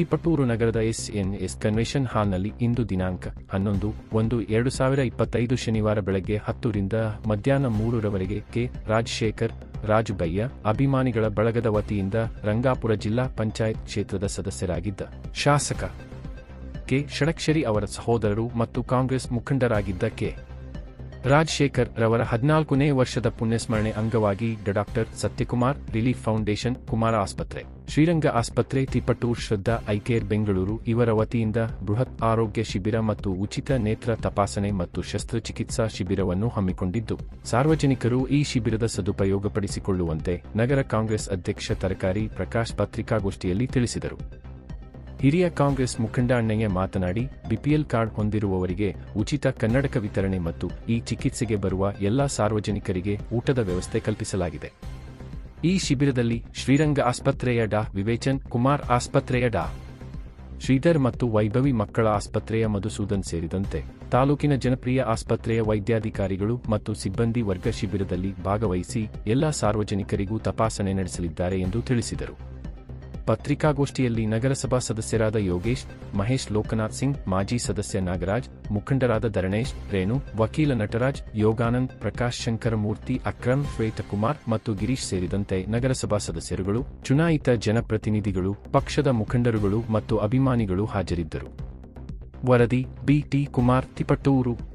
ತಿಪಟೂರು ನಗರದ S N S convention ಹಾಲ್ನಲ್ಲಿ ಇಂದು ದಿನಾಂಕ ಹನ್ನೊಂದು, ಒಂದು, ಎರಡು ಸಾವಿರ ಇಪ್ಪತ್ತೈದು ಶನಿವಾರ ಬೆಳಗ್ಗೆ ಹತ್ತರಿಂದ ಮಧ್ಯಾಹ್ನ ಮೂರರವರೆಗೆ ಕೆ. ರಾಜಶೇಖರ್ ರಾಜುಬಯ್ಯ ಅಭಿಮಾನಿಗಳ ಬಳಗದ ವತಿಯಿಂದ ರಂಗಾಪುರ ಜಿಲ್ಲಾ ಪಂಚಾಯತ್ ಕ್ಷೇತ್ರದ ಸದಸ್ಯರಾಗಿದ್ದ ಶಾಸಕ ಕೆ. ಷಡಕ್ಷರಿ ಅವರ ಸಹೋದರರು ಮತ್ತು ಕಾಂಗ್ರೆಸ್ ಮುಖಂಡರಾಗಿದ್ದ ಕೆ. ರಾಜಶೇಖರ್ ರವರ ಹದಿನಾಲ್ಕನೇ ವರ್ಷದ ಪುಣ್ಯಸ್ಮರಣೆ ಅಂಗವಾಗಿ doctor Satyakumar relief foundation Kumara ಆಸ್ಪತ್ರೆ, ಶ್ರೀರಂಗ ಆಸ್ಪತ್ರೆ ತಿಪಟೂರ್ ಶ್ರದ್ಧಾ ಐಕೇರ್ ಬೆಂಗಳೂರು ಇವರ ವತಿಯಿಂದ ಬೃಹತ್ ಆರೋಗ್ಯ ಶಿಬಿರ ಮತ್ತು ಉಚಿತ ನೇತ್ರ ತಪಾಸಣೆ ಮತ್ತು ಶಸ್ತ್ರಚಿಕಿತ್ಸಾ ಶಿಬಿರವನ್ನು ಹಮ್ಮಿಕೊಂಡಿದ್ದು, ಸಾರ್ವಜನಿಕರು ಈ ಶಿಬಿರದ ಸದುಪಯೋಗಪಡಿಸಿಕೊಳ್ಳುವಂತೆ ನಗರ ಕಾಂಗ್ರೆಸ್ ಅಧ್ಯಕ್ಷ ತರಕಾರಿ ಪ್ರಕಾಶ್ ಪತ್ರಿಕಾಗೋಷ್ಠಿಯಲ್ಲಿ ತಿಳಿಸಿದರು. ಹಿರಿಯ ಕಾಂಗ್ರೆಸ್ ಮುಖಂಡ ಅಣ್ಣಯ್ಯ ಮಾತನಾಡಿ, ಬಿಪಿಎಲ್ ಕಾರ್ಡ್ ಹೊಂದಿರುವವರಿಗೆ ಉಚಿತ ಕನ್ನಡಕ ವಿತರಣೆ ಮತ್ತು ಈ ಚಿಕಿತ್ಸೆಗೆ ಬರುವ ಎಲ್ಲಾ ಸಾರ್ವಜನಿಕರಿಗೆ ಊಟದ ವ್ಯವಸ್ಥೆ ಕಲ್ಪಿಸಲಾಗಿದೆ. ಈ ಶಿಬಿರದಲ್ಲಿ ಶ್ರೀರಂಗ ಆಸ್ಪತ್ರೆಯ ಡಾ. ವಿವೇಚನ್ ಕುಮಾರ್ ಆಸ್ಪತ್ರೆಯ ಡಾ. ಶ್ರೀಧರ್ ಮತ್ತು ವೈಭವಿ ಮಕ್ಕಳ ಆಸ್ಪತ್ರೆಯ ಮಧುಸೂದನ್ ಸೇರಿದಂತೆ ತಾಲೂಕಿನ ಜನಪ್ರಿಯ ಆಸ್ಪತ್ರೆಯ ವೈದ್ಯಾಧಿಕಾರಿಗಳು ಮತ್ತು ಸಿಬ್ಬಂದಿ ವರ್ಗ ಶಿಬಿರದಲ್ಲಿ ಭಾಗವಹಿಸಿ ಎಲ್ಲಾ ಸಾರ್ವಜನಿಕರಿಗೂ ತಪಾಸಣೆ ನಡೆಸಲಿದ್ದಾರೆ ಎಂದು ತಿಳಿಸಿದರು. ಪತ್ರಿಕಾಗೋಷ್ಠಿಯಲ್ಲಿ ನಗರಸಭಾ ಸದಸ್ಯರಾದ ಯೋಗೇಶ್, ಮಹೇಶ್ ಲೋಕನಾಥ್ ಸಿಂಗ್, ಮಾಜಿ ಸದಸ್ಯ ನಾಗರಾಜ್, ಮುಖಂಡರಾದ ಧರಣೇಶ್, ರೇಣು, ವಕೀಲ ನಟರಾಜ್, ಯೋಗಾನಂದ್, ಪ್ರಕಾಶ್ ಶಂಕರಮೂರ್ತಿ, ಅಕ್ರಮ್, ಶ್ವೇತಕುಮಾರ್ ಮತ್ತು ಗಿರೀಶ್ ಸೇರಿದಂತೆ ನಗರಸಭಾ ಸದಸ್ಯರುಗಳು, ಚುನಾಯಿತ ಜನಪ್ರತಿನಿಧಿಗಳು, ಪಕ್ಷದ ಮುಖಂಡರುಗಳು ಮತ್ತು ಅಭಿಮಾನಿಗಳು ಹಾಜರಿದ್ದರು. ವರದಿ ಬಿಟಿ ಕುಮಾರ್ ತಿಪಟೂರು